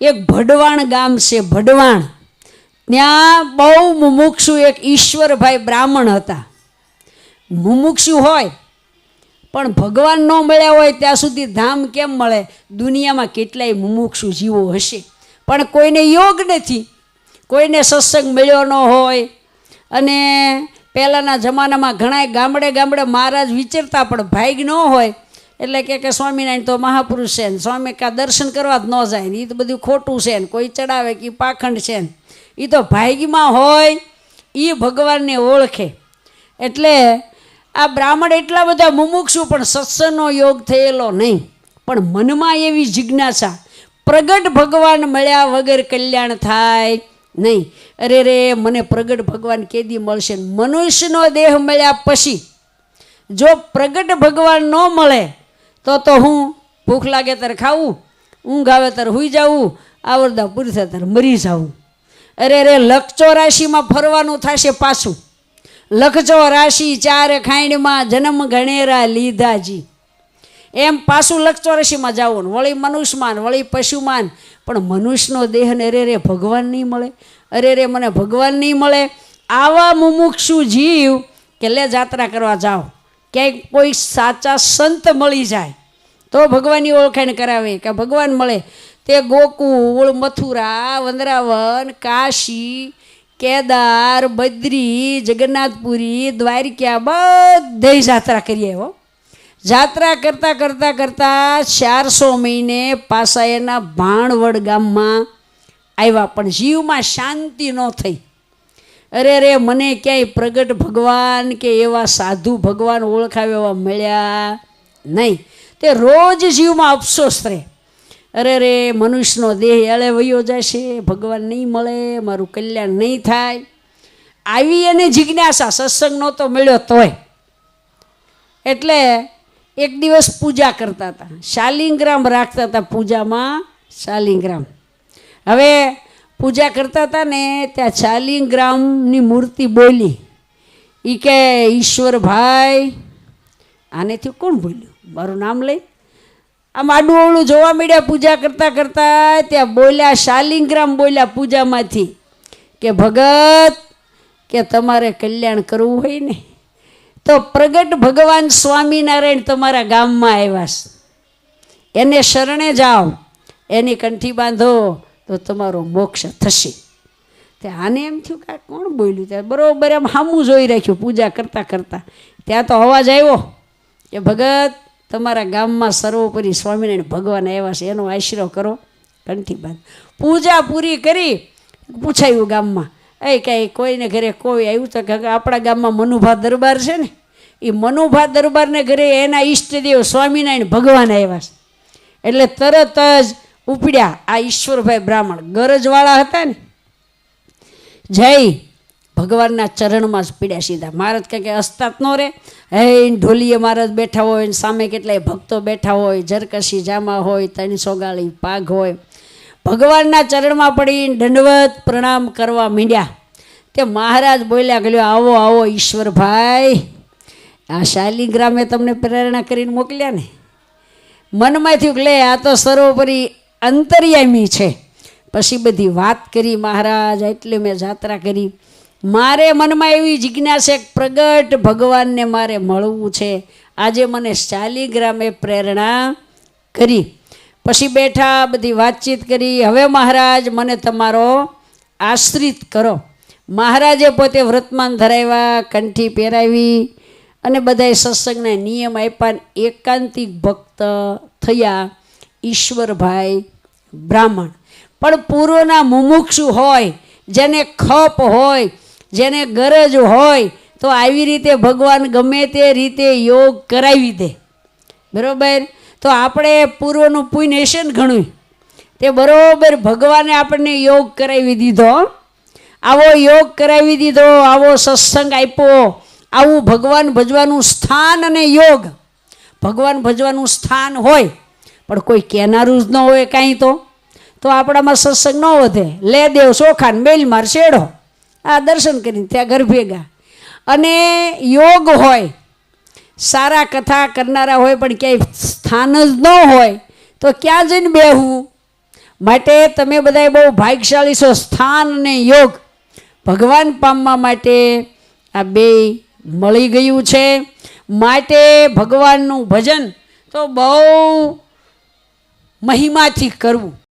એક ભડવાણ ગામ છે, ભડવાણ. ત્યાં બહુ મુમુક્ષુ એક ઈશ્વરભાઈ બ્રાહ્મણ હતા. મુમુક્ષુ હોય, પણ ભગવાન ન મળ્યા હોય ત્યાં સુધી ધામ કેમ મળે? દુનિયામાં કેટલાય મુમુક્ષુ જીવો હશે. પણ કોઈને યોગ નથી. કોઈને સત્સંગ મળ્યો ન હોય. અને પહેલાંના જમાનામાં ઘણાય ગામડે ગામડે મહારાજ વિચરતા, પણ ભાઈ ન હોય. એટલે કે કે સ્વામિનારાયણ તો મહાપુરુષ છે ને, સ્વામી કા દર્શન કરવા જ ન જાય ને એ તો બધું ખોટું છે ને, કોઈ ચડાવે કે પાખંડ છે ને એ તો ભાગ્યમાં હોય એ ભગવાનને ઓળખે. એટલે આ બ્રાહ્મણ એટલા બધા મુમુક્ષુ, પણ સત્સંગનો યોગ થયેલો નહીં. પણ મનમાં એવી જિજ્ઞાસા, પ્રગટ ભગવાન મળ્યા વગર કલ્યાણ થાય નહીં. અરે રે, મને પ્રગટ ભગવાન કેદી મળશે મનુષ્યનો દેહ મળ્યા પછી, જો પ્રગટ ભગવાન ન મળે તો તો હું ભૂખ લાગે ત્યારે ખાવું ઊંઘ આવે ત્યારે હુઈ જાવું આવરદા પૂરી થાય ત્યારે મરી જાવું અરે રે લખચો રાશિમાં ફરવાનું થશે પાછું. લખજો રાશિ ચાર ખાંડમાં જન્મ ગણેરા લીધાજી. એમ પાછું લખચો રાશિમાં જવું વળી મનુષ્યમાન, વળી પશુમાન. પણ મનુષ્યનો દેહ ને અરે રે ભગવાન નહીં મળે. અરે રે મને ભગવાન નહીં મળે. આવા મુમુક્ષુ જીવ કે લે જાત્રા કરવા જાઓ. ક્યાંક કોઈ સાચા સંત મળી જાય. તો ભગવાનની ઓળખાણ કરાવે કે ભગવાન મળે. તે ગોકુળ, મથુરા, વંદરાવન, કાશી, કેદાર, બદ્રી, જગન્નાથપુરી, દ્વારિકા બધે જાત્રા કરીએ હો. જાત્રા કરતાં કરતાં કરતાં ચારસો મહિને પાસા એના ભાણવડ ગામમાં આવ્યા, પણ જીવમાં શાંતિ ન થઈ. અરે રે મને ક્યાંય પ્રગટ ભગવાન કે એવા સાધુ ભગવાન ઓળખાવે એવા મળ્યા નહીં. તે રોજ જીવમાં અફસોસ રહે. અરે રે, મનુષ્યનો દેહ એળે વયો જશે, ભગવાન નહીં મળે, મારું કલ્યાણ નહીં થાય. આવી એને જિજ્ઞાસા સત્સંગ નહોતો મળ્યો તોય. એટલે એક દિવસ પૂજા કરતા હતા. શાલિંગ્રામ રાખતા હતા પૂજામાં, શાલિંગ્રામ. હવે પૂજા કરતા હતા ને, ત્યાં શાલિંગ્રામની મૂર્તિ બોલી. એ કે, ઈશ્વરભાઈ, આનેથી કોણ બોલ્યું? મારું નામ લઈ. આમ આડું અવળું જોવા મળ્યા, પૂજા કરતાં કરતાં ત્યાં બોલ્યા, શાલિંગ્રામ બોલ્યા પૂજામાંથી કે, ભગત, કે તમારે કલ્યાણ કરવું હોય ને, તો પ્રગટ ભગવાન સ્વામિનારાયણ તમારા ગામમાં આવ્યા છે. એને શરણે જાઓ, એની કંઠી બાંધો, તો તમારો મોક્ષ થશે. તે આને એમ થયું કે કોણ બોલ્યું? ત્યાં બરોબર એમ હામું જોઈ રાખ્યું પૂજા કરતાં કરતાં. ત્યાં તો અવાજ આવ્યો કે, ભગત તમારા ગામમાં સર્વોપરી સ્વામિનારાયણ ભગવાન આવ્યા છે, એનો આશરો કરો. કંઠી બાંધ. પૂજા પૂરી કરી પૂછાયું ગામમાં. એ કાંઈ કોઈને ઘરે કોઈ આવ્યું તો આપણા ગામમાં મનુભા દરબાર છે ને એ મનુભા દરબારને ઘરે એના ઈષ્ટદેવ સ્વામિનારાયણ ભગવાન આવ્યા છે. એટલે તરત જ ઉપડ્યા આ ઈશ્વરભાઈ બ્રાહ્મણ. ગરજવાળા હતા ને. જય ભગવાનના ચરણમાં જ પીડ્યા સીધા. મહારાજ કંઈક અસ્તાત ન રહે હે ઢોલીએ મહારાજ બેઠા હોય સામે કેટલાય ભક્તો બેઠા હોય જરકશી જામા હોય ત્રણસો ગાળી પાઘ હોય. ભગવાનના ચરણમાં પડી દંડવત પ્રણામ કરવા માંડ્યા. તે મહારાજ બોલ્યા ગયો આવો આવો ઈશ્વરભાઈ આ શાલિગ્રામે તમને પ્રેરણા કરીને મોકલ્યા ને? મનમાં થયું કે, લે, આ તો સર્વોપરી અંતર્યામી છે. પછી બધી વાત કરી, મહારાજ, એટલે મેં જાત્રા કરી. મારે મનમાં એવી જિજ્ઞાસા પ્રગટ ભગવાનને મારે મળવું છે. આજે મને શાલિગ્રામે પ્રેરણા કરી. પછી બેઠા, બધી વાતચીત કરી. હવે મહારાજ, મને તમારો આશ્રિત કરો. મહારાજે પોતે વ્રતમાન ધરાવ્યા, કંઠી પહેરાવી અને બધાએ સત્સંગના નિયમ આપ્યા એકાંતિક ભક્ત થયા ઈશ્વરભાઈ બ્રાહ્મણ. પણ પૂર્વના મુમુક્ષુ હોય, જેને ખપ હોય જેને ગરજ હોય તો આવી રીતે ભગવાન ગમે તે રીતે યોગ કરાવી દે. બરાબર? તો આપણે પૂર્વનું પુણ્ય ને ઘણું તે બરાબર ભગવાને આપણને યોગ કરાવી દીધો. આવો યોગ કરાવી દીધો, આવો સત્સંગ આપ્યો. આવું ભગવાન ભજવાનું સ્થાન અને યોગ. ભગવાન ભજવાનું સ્થાન હોય, પણ કોઈ કહેનારું જ ન હોય કાંઈ તો. તો આપણામાં સત્સંગ ન વધે. લે દેવ સોખાન, મેલ માર, શેડો. આ દર્શન કરીને ત્યાં ઘર ભેગા. અને યોગ હોય, સારા કથા કરનારા હોય, પણ ક્યાંય સ્થાન જ ન હોય, તો ક્યાં જઈને બેહવું? માટે તમે બધાએ બહુ ભાગ્યશાળી છો. સ્થાન અને યોગ ભગવાન પામવા માટે આ બે મળી ગયું છે. માટે ભગવાનનું ભજન તો બહુ મહિમાથી કરવું.